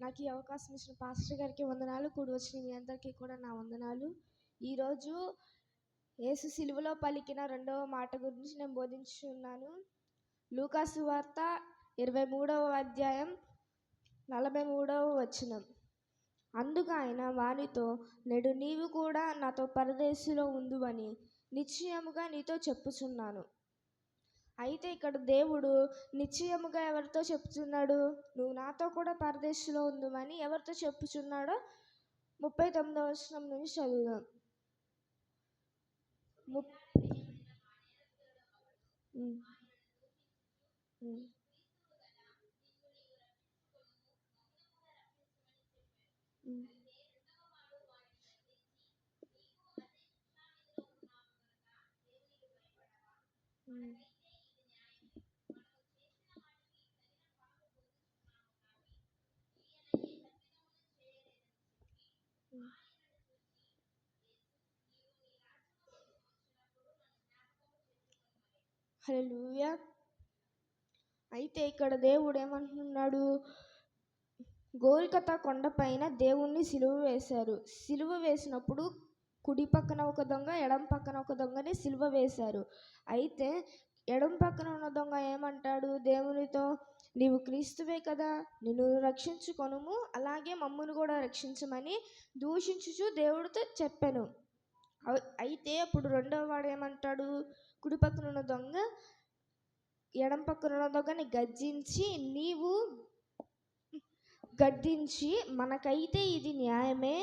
నాకు ఈ అవకాశం ఇచ్చిన పాస్టర్ గారికి వందనాలు. కూడి వచ్చిన మీ అందరికీ కూడా నా వందనాలు. ఈరోజు యేసు సిలువలో పలికిన రెండవ మాట గురించి నేను బోధించున్నాను లూకాసు వార్త ఇరవై మూడవ అధ్యాయం నలభై మూడవ వచనం. అందుకు ఆయన వానితో నేడు నీవు కూడా నాతో పరదేశిలో ఉందువని నిశ్చయముగా నీతో చెప్పుచున్నాను. అయితే ఇక్కడ దేవుడు నిశ్చయముగా ఎవరితో చెప్తున్నాడు నువ్వు నాతో కూడా పరదేశంలో ఉందమని ఎవరితో చెప్పుచున్నాడో? ముప్పై తొమ్మిదవ వచనం నుంచి చదువుదాం. ముప్ ఉమ్. హలలుయ అయితే ఇక్కడ దేవుడు ఏమంటున్నాడు గోల్కతా కొండపైన దేవుణ్ణి సిలువ వేశారు. సిలువ వేసినప్పుడు కుడి పక్కన ఒక దొంగ ఎడం పక్కన ఒక దొంగని సిలువ వేశారు. అయితే ఎడం పక్కన ఉన్న దొంగ ఏమంటాడు? దేవునితో నీవు క్రీస్తువే కదా నిన్ను రక్షించుకొనుము అలాగే మమ్మల్ని కూడా రక్షించమని దూషించుచు దేవుడితో చెప్పాను. అయితే అప్పుడు రెండవ వాడు ఏమంటాడు కుడి పక్కన ఉన్న దొంగ ఎడం పక్కన ఉన్న దొంగని గర్జించి నీవు గద్దించి మనకైతే ఇది న్యాయమే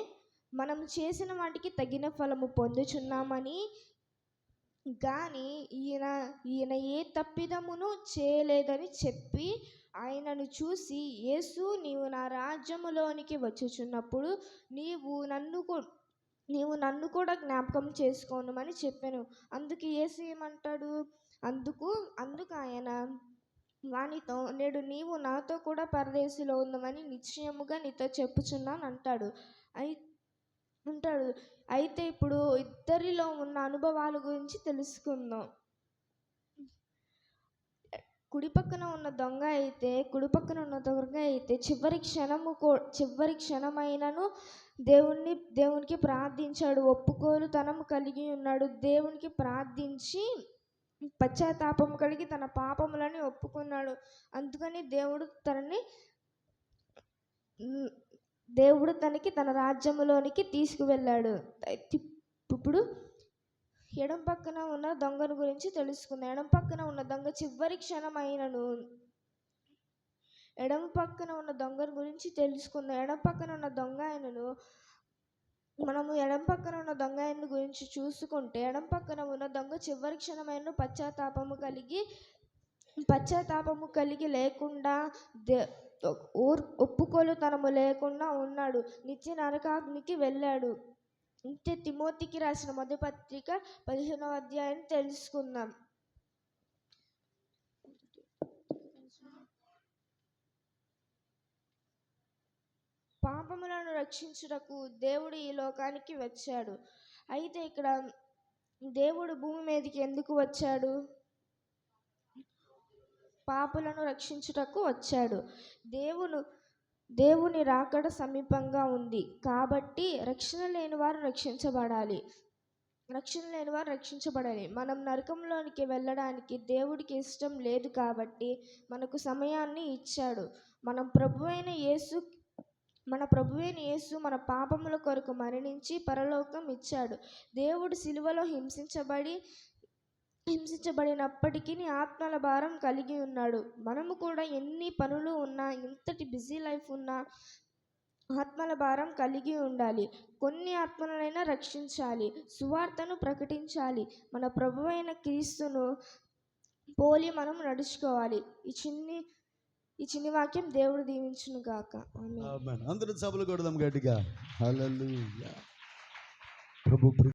మనం చేసిన వాటికి తగిన ఫలము పొందుచున్నామని కానీ ఈయన ఈయన ఏ తప్పిదమును చేయలేదని చెప్పి ఆయనను చూసి యేసు నీవు నా రాజ్యములోనికి వచ్చుచున్నప్పుడు నీవు నన్ను నీవు నన్ను కూడా జ్ఞాపకం చేసుకోనమని చెప్పాను. అందుకు యేసు ఏమంటాడు? అందుకు అందుకు ఆయన వానితో నేడు నీవు నాతో కూడా పరదేశిలో ఉందమని నిశ్చయముగా నీతో చెప్పుచున్నాను అంటాడు. అయి అంటాడు. అయితే ఇప్పుడు ఇద్దరిలో ఉన్న అనుభవాల గురించి తెలుసుకుందాం. కుడి పక్కన ఉన్న దొంగ అయితే కుడి పక్కన ఉన్న దొంగ అయితే చివరి క్షణము కో చివరి క్షణమైనను దేవుణ్ణి దేవునికి ప్రార్థించాడు. ఒప్పుకోలు తనము కలిగి ఉన్నాడు. దేవునికి ప్రార్థించి పశ్చాత్తాపం కలిగి తన పాపములని ఒప్పుకున్నాడు. అందుకని దేవుడు తనని దేవుడు తనకి తన రాజ్యములోనికి తీసుకువెళ్ళాడు. అయితే ఇప్పుడు ఎడం పక్కన ఉన్న దొంగను గురించి తెలుసుకుందాం. ఎడం పక్కన ఉన్న దొంగ చివరి క్షణమైనను ఎడమ పక్కన ఉన్న దొంగను గురించి తెలుసుకుందాం. ఎడం పక్కన ఉన్న దొంగ ఆయనను మనము ఎడం పక్కన ఉన్న దొంగ ఆయన గురించి చూసుకుంటే ఎడం పక్కన ఉన్న దొంగ చివరి క్షణమైన పశ్చాత్తాపము కలిగి పశ్చాత్తాపము కలిగి లేకుండా దే ఒప్పుకోలు తనము లేకుండా ఉన్నాడు. నిత్య నరకాగ్నికి వెళ్ళాడు. ఇంతే తిమోతికి రాసిన మధుపత్రిక పదిహేనవ అధ్యాయం తెలుసుకుందాం. పాపములను రక్షించుటకు దేవుడు ఈ లోకానికి వచ్చాడు. అయితే ఇక్కడ దేవుడు భూమి మీదకి ఎందుకు వచ్చాడు? పాపులను రక్షించుటకు వచ్చాడు. దేవుడు దేవుని రాకడ సమీపంగా ఉంది. కాబట్టి రక్షణ లేని వారు రక్షించబడాలి. రక్షణ లేని వారు రక్షించబడాలి. మనం నరకంలోనికి వెళ్ళడానికి దేవుడికి ఇష్టం లేదు కాబట్టి మనకు సమయాన్ని ఇచ్చాడు. మనం ప్రభు అయిన యేసు మన ప్రభువైన యేసు మన పాపముల కొరకు మరణించి పరలోకం ఇచ్చాడు. దేవుడు సిలువలో హింసించబడి హింసించబడినప్పటికీ ఆత్మల భారం కలిగి ఉన్నాడు. మనము కూడా ఎన్ని పనులు ఉన్నా ఎంతటి బిజీ లైఫ్ ఉన్నా ఆత్మల భారం కలిగి ఉండాలి. కొన్ని ఆత్మలనైనా రక్షించాలి. సువార్తను ప్రకటించాలి. మన ప్రభువైన క్రీస్తును పోలి మనం నడుచుకోవాలి. ఈ చిన్ని ఈ చిన్ని వాక్యం దేవుడు దీవించును గాక. అందరూ సభలు కొడదాం గట్టిగా. ప్రభు